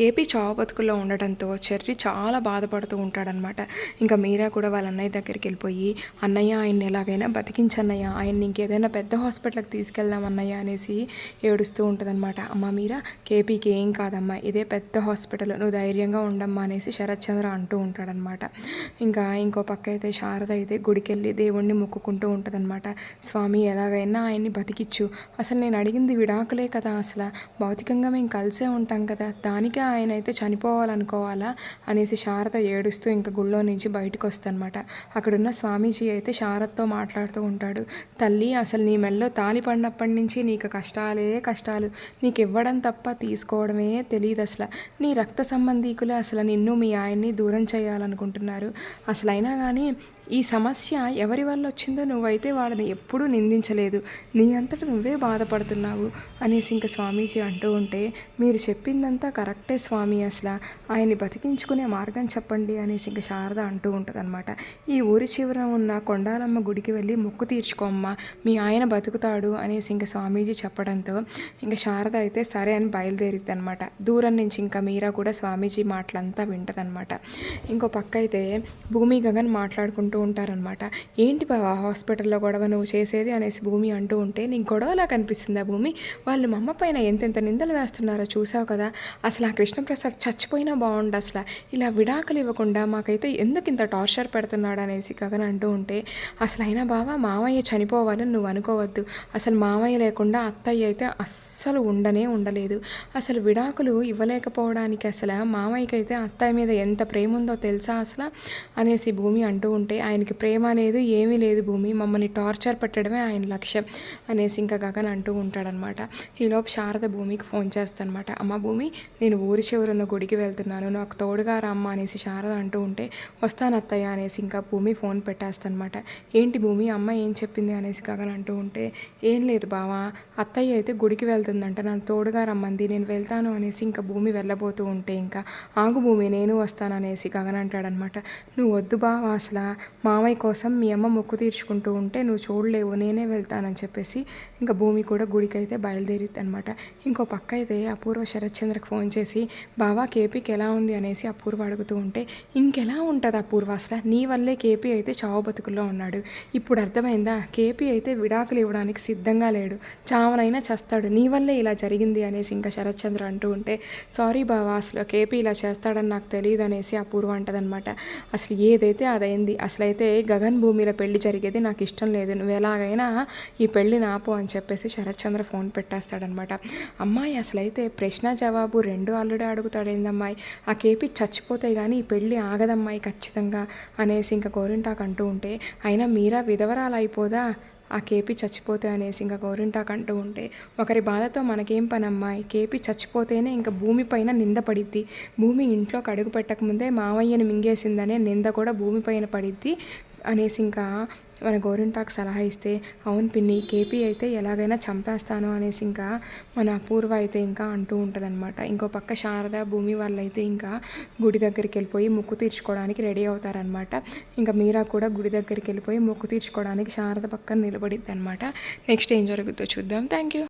KP చావ బతుకుల్లో ఉండటంతో cherry చాలా బాధపడుతూ ఉంటాడనమాట. ఇంకా మీరా కూడా వాళ్ళ అన్నయ్య దగ్గరికి వెళ్ళిపోయి అన్నయ్య ఆయన్ని ఎలాగైనా బతికించన్నయ్య ఆయన్ని ఇంకేదైనా పెద్ద హాస్పిటల్కి తీసుకెళ్దాం అన్నయ్య అనేసి ఏడుస్తూ ఉంటుందన్నమాట అమ్మ మీరా కేపీకి ఏం కాదమ్మా ఇదే పెద్ద హాస్పిటల్ నువ్వు ధైర్యంగా ఉండమ్మా అనేసి శరత్ చంద్ర అంటూ ఉంటాడనమాట. ఇంకా ఇంకో పక్క అయితే శారద అయితే గుడికెళ్ళి దేవుణ్ణి మొక్కుకుంటూ ఉంటుందన్నమాట స్వామి ఎలాగైనా ఆయన్ని బతికిచ్చు. అసలు నేను అడిగింది విడాకులే కదా అసలు. భౌతికంగా మేము కలిసే ఉంటాం కదా. దానికే ఆయన అయితే చనిపోవాలనుకోవాలా అనేసి శారద ఏడుస్తూ ఇంకా గుళ్ళో నుంచి బయటకు వస్తానమాట అక్కడున్న స్వామీజీ అయితే శారదతో మాట్లాడుతూ ఉంటాడు తల్లి అసలు నీ మెల్లో తాలి పడినప్పటి నుంచి నీకు కష్టాలే కష్టాలు. నీకు ఇవ్వడం తప్ప తీసుకోవడమే తెలియదు అసలు. నీ రక్త సంబంధీకులే అసలు నిన్ను మీ ఆయన్ని దూరం చేయాలనుకుంటున్నారు. అసలైనా కానీ ఈ సమస్య ఎవరి వల్ల వచ్చిందో నువ్వైతే వాళ్ళని ఎప్పుడూ నిందించలేదు. నీ అంతట నువ్వే బాధపడుతున్నావు అనేసి ఇంకా స్వామీజీ అంటూ ఉంటే మీరు చెప్పిందంతా కరెక్టే స్వామి అసలు. ఆయన్ని బతికించుకునే మార్గం చెప్పండి అనేసి ఇంకా శారద అంటూ ఉంటుందన్నమాట. ఈ ఊరి చివర ఉన్న కొండాలమ్మ గుడికి వెళ్ళి మొక్కు తీర్చుకోమ్మా మీ ఆయన బతుకుతాడు అనేసి ఇంకా స్వామీజీ చెప్పడంతో ఇంకా శారద అయితే సరే అని బయలుదేరిద్ది అనమాట దూరం నుంచి ఇంకా మీరా కూడా స్వామీజీ మాటలంతా వింటదనమాట ఇంకో పక్క అయితే భూమి గగన్ మాట్లాడుకుంటూ ఉంటారనమాట ఏంటి బావా హాస్పిటల్లో గొడవ నువ్వు చేసేది అనేసి భూమి అంటూ ఉంటే నీకు గొడవలా కనిపిస్తుంది ఆ భూమి? వాళ్ళు మా అమ్మ పైన ఎంతెంత నిందలు వేస్తున్నారో చూసావు కదా. అసలు ఆ కృష్ణప్రసాద్ చచ్చిపోయినా బాగుండు అసలు. ఇలా విడాకులు ఇవ్వకుండా మాకైతే ఎందుకు ఇంత టార్చర్ పెడుతున్నాడు అనేసి గగన్ అంటూ ఉంటే అసలు అయినా బావా మామయ్య చనిపోవాలని నువ్వు అనుకోవద్దు. అసలు మామయ్య లేకుండా అత్తయ్య అయితే అస్సలు ఉండనే ఉండలేదు. అసలు విడాకులు ఇవ్వలేకపోవడానికి అసలు మామయ్యకి అయితే అత్తయ్య మీద ఎంత ప్రేమ ఉందో తెలుసా అసలు? అనేసి భూమి అంటూ ఉంటే ఆయనకి ప్రేమ లేదు ఏమీ లేదు భూమి. మమ్మల్ని టార్చర్ పెట్టడమే ఆయన లక్ష్యం అనేసి ఇంకా గగన్ అంటూ ఉంటాడనమాట. ఈలోపు శారద భూమికి ఫోన్ చేస్తానమాట. అమ్మ భూమి నేను ఊరి చివరున్న గుడికి వెళ్తున్నాను. నాకు తోడుగా రమ్మ అనేసి శారద అంటూ ఉంటే వస్తాను అత్తయ్య అనేసి ఇంకా భూమి ఫోన్ పెట్టేస్తానమాట. ఏంటి భూమి అమ్మ ఏం చెప్పింది అనేసి గగన్ అంటూ ఉంటే ఏం లేదు బావా అత్తయ్య అయితే గుడికి వెళ్తుందంట. నన్ను తోడుగా రమ్మంది నేను వెళ్తాను అనేసి ఇంకా భూమి వెళ్ళబోతూ ఉంటే ఇంకా ఆగు భూమి నేను వస్తాను అనేసి గగన్ అంటాడనమాట. నువ్వు వద్దు బావా అసలు మామయ్య కోసం మీ అమ్మ మొక్కు తీర్చుకుంటూ ఉంటే నువ్వు చూడలేవు నేనే వెళ్తానని చెప్పేసి ఇంకా భూమి కూడా గుడికి అయితే బయలుదేరిద్ది అనమాట ఇంకో పక్క అయితే అపూర్వ శరత్చంద్రకి ఫోన్ చేసి బావా కేపీకి ఎలా ఉంది? అనేసి అపూర్వ అడుగుతూ ఉంటే ఇంకెలా ఉంటుంది అపూర్వ అసలు? నీ వల్లే కేపీ అయితే చావు బతుకుల్లో ఉన్నాడు. ఇప్పుడు అర్థమైందా? కేపీ అయితే విడాకులు ఇవ్వడానికి సిద్ధంగా లేడు. చావనైనా చేస్తాడు. నీ వల్లే ఇలా జరిగింది? అనేసి ఇంకా శరత్చంద్ర అంటూ ఉంటే సారీ బావా అసలు కేపీ ఇలా చేస్తాడని నాకు తెలియదు అనేసి అపూర్వ అంటదనమాట అసలు ఏదైతే అదైంది అయితే గగన్ భూమిలో పెళ్ళి జరిగేది నాకు ఇష్టం లేదు. నువ్వు ఎలాగైనా ఈ పెళ్ళి నాపు అని చెప్పేసి శరత్చంద్ర ఫోన్ పెట్టేస్తాడనమాట అమ్మాయి అసలైతే ప్రశ్న జవాబు రెండు ఆల్రెడీ అడుగుతాడు ఏందమ్మాయి? ఆ కేపీ చచ్చిపోతే కానీ ఈ పెళ్ళి ఆగదమ్మాయి ఖచ్చితంగా అనేసి ఇంకా గోరింటాకు అంటూ ఉంటే అయినా మీరా విధవరాలు అయిపోదా? ఆ కేపీ చచ్చిపోతే అనేసి ఇంకా గోరింటాకు అంటూ ఉంటే ఒకరి బాధతో మనకేం పని అమ్మాయి కేపీ చచ్చిపోతేనే ఇంకా భూమి పైన నింద పడిద్ది. భూమి ఇంట్లోకి అడుగు పెట్టకముందే మావయ్యని మింగేసిందనే నింద కూడా భూమి పైన పడిద్ది. అనేసి ఇంకా మన గోరింటాకు సలహా ఇస్తే అవును పిన్ని కేపీ అయితే ఎలాగైనా చంపేస్తాను అనేసి ఇంకా మన అపూర్వ అయితే ఇంకా అంటూ ఉంటుందన్నమాట. ఇంకో పక్క శారద భూమి వాళ్ళైతే ఇంకా గుడి దగ్గరికి వెళ్ళిపోయి మొక్కు తీర్చుకోవడానికి రెడీ అవుతారనమాట ఇంకా మీరా కూడా గుడి దగ్గరికి వెళ్ళిపోయి మొక్కు తీర్చుకోవడానికి శారద పక్కన నిలబడిద్ది అనమాట నెక్స్ట్ ఏం జరుగుతుందో చూద్దాం. Thank you